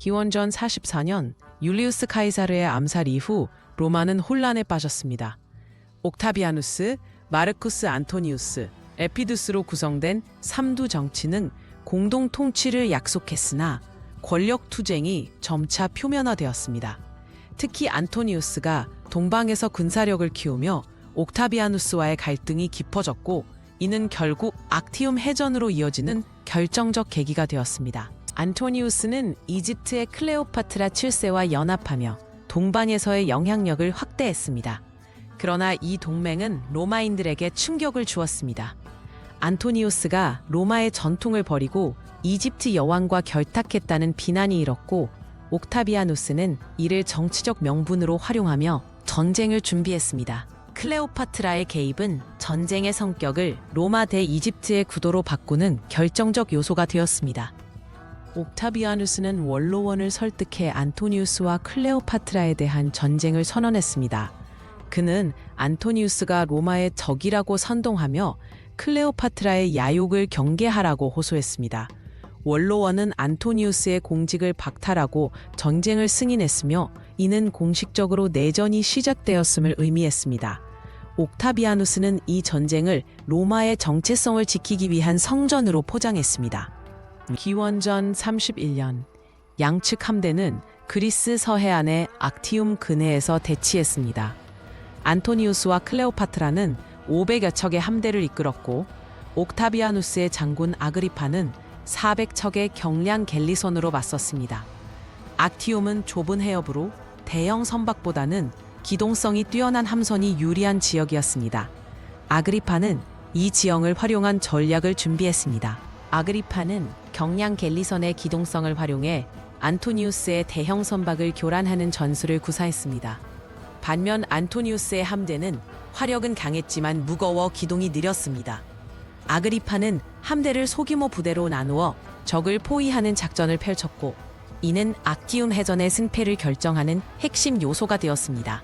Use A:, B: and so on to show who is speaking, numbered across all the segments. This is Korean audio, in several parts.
A: 기원전 44년 율리우스 카이사르의 암살 이후 로마는 혼란에 빠졌습니다. 옥타비아누스, 마르쿠스 안토니우스, 에피두스로 구성된 삼두 정치는 공동 통치를 약속했으나 권력 투쟁이 점차 표면화되었습니다. 특히 안토니우스가 동방에서 군사력을 키우며 옥타비아누스와의 갈등이 깊어졌고 이는 결국 악티움 해전으로 이어지는 결정적 계기가 되었습니다. 안토니우스는 이집트의 클레오파트라 7세와 연합하며 동방에서의 영향력을 확대했습니다. 그러나 이 동맹은 로마인들에게 충격을 주었습니다. 안토니우스가 로마의 전통을 버리고 이집트 여왕과 결탁했다는 비난이 일었고 옥타비아누스는 이를 정치적 명분으로 활용하며 전쟁을 준비했습니다. 클레오파트라의 개입은 전쟁의 성격을 로마 대 이집트의 구도로 바꾸는 결정적 요소가 되었습니다. 옥타비아누스는 원로원을 설득해 안토니우스와 클레오파트라에 대한 전쟁을 선언했습니다. 그는 안토니우스가 로마의 적이라고 선동하며 클레오파트라의 야욕을 경계하라고 호소했습니다. 원로원은 안토니우스의 공직을 박탈하고 전쟁을 승인했으며 이는 공식적으로 내전이 시작되었음을 의미했습니다. 옥타비아누스는 이 전쟁을 로마의 정체성을 지키기 위한 성전으로 포장했습니다. 기원전 31년 양측 함대는 그리스 서해안의 악티움 근해에서 대치했습니다. 안토니우스와 클레오파트라는 500여 척의 함대를 이끌었고 옥타비아누스의 장군 아그리파는 400척의 경량 갤리선으로 맞섰습니다. 악티움은 좁은 해협으로 대형 선박보다는 기동성이 뛰어난 함선이 유리한 지역이었습니다. 아그리파는 이 지형을 활용한 전략을 준비했습니다. 아그리파는 경량 갤리선의 기동성을 활용해 안토니우스의 대형 선박을 교란하는 전술을 구사했습니다. 반면 안토니우스의 함대는 화력은 강했지만 무거워 기동이 느렸습니다. 아그리파는 함대를 소규모 부대로 나누어 적을 포위하는 작전을 펼쳤고 이는 악기움 해전의 승패를 결정하는 핵심 요소가 되었습니다.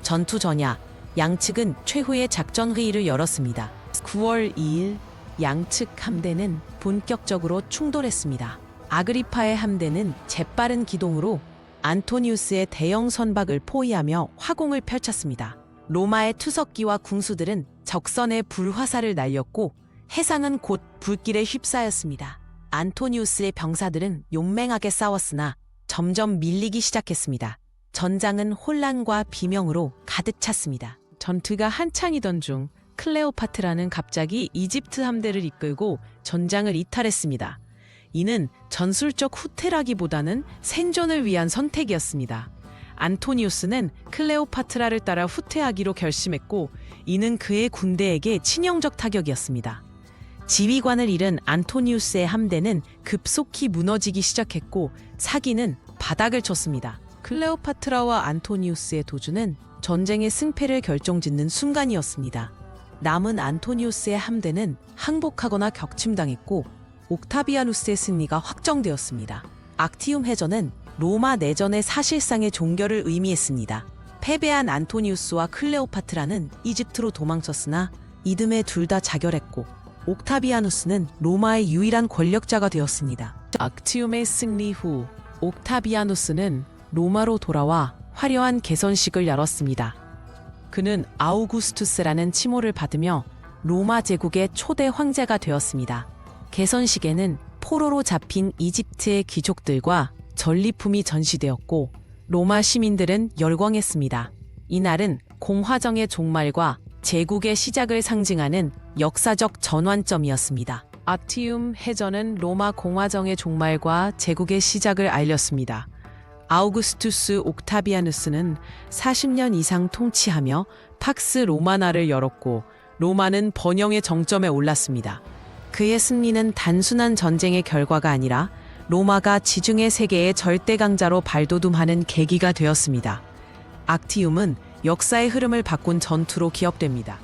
A: 전투 전야 양측은 최후의 작전 회의를 열었습니다. 9월 2일 양측 함대는 본격적으로 충돌했습니다. 아그리파의 함대는 재빠른 기동으로 안토니우스의 대형 선박을 포위하며 화공을 펼쳤습니다. 로마의 투석기와 궁수들은 적선에 불화살을 날렸고 해상은 곧 불길에 휩싸였습니다. 안토니우스의 병사들은 용맹하게 싸웠으나 점점 밀리기 시작했습니다. 전장은 혼란과 비명으로 가득 찼습니다. 전투가 한창이던 중 클레오파트라는 갑자기 이집트 함대를 이끌고 전장을 이탈했습니다. 이는 전술적 후퇴라기보다는 생존을 위한 선택이었습니다. 안토니우스는 클레오파트라를 따라 후퇴하기로 결심했고 이는 그의 군대에게 치명적 타격이었습니다. 지휘관을 잃은 안토니우스의 함대는 급속히 무너지기 시작했고 사기는 바닥을 쳤습니다. 클레오파트라와 안토니우스의 도주는 전쟁의 승패를 결정짓는 순간이었습니다. 남은 안토니우스의 함대는 항복하거나 격침당했고 옥타비아누스의 승리가 확정되었습니다. 악티움 해전은 로마 내전의 사실상의 종결을 의미했습니다. 패배한 안토니우스와 클레오파트라는 이집트로 도망쳤으나 이듬해 둘 다 자결했고 옥타비아누스는 로마의 유일한 권력자가 되었습니다. 악티움의 승리 후 옥타비아누스는 로마로 돌아와 화려한 개선식을 열었습니다. 그는 아우구스투스라는 칭호를 받으며 로마 제국의 초대 황제가 되었습니다. 개선식에는 포로로 잡힌 이집트의 귀족들과 전리품이 전시되었고 로마 시민들은 열광했습니다. 이날은 공화정의 종말과 제국의 시작을 상징하는 역사적 전환점이었습니다. 아티움 해전은 로마 공화정의 종말과 제국의 시작을 알렸습니다. 아우구스투스 옥타비아누스는 40년 이상 통치하며 팍스 로마나를 열었고 로마는 번영의 정점에 올랐습니다. 그의 승리는 단순한 전쟁의 결과가 아니라 로마가 지중해 세계의 절대 강자로 발돋움하는 계기가 되었습니다. 악티움은 역사의 흐름을 바꾼 전투로 기억됩니다.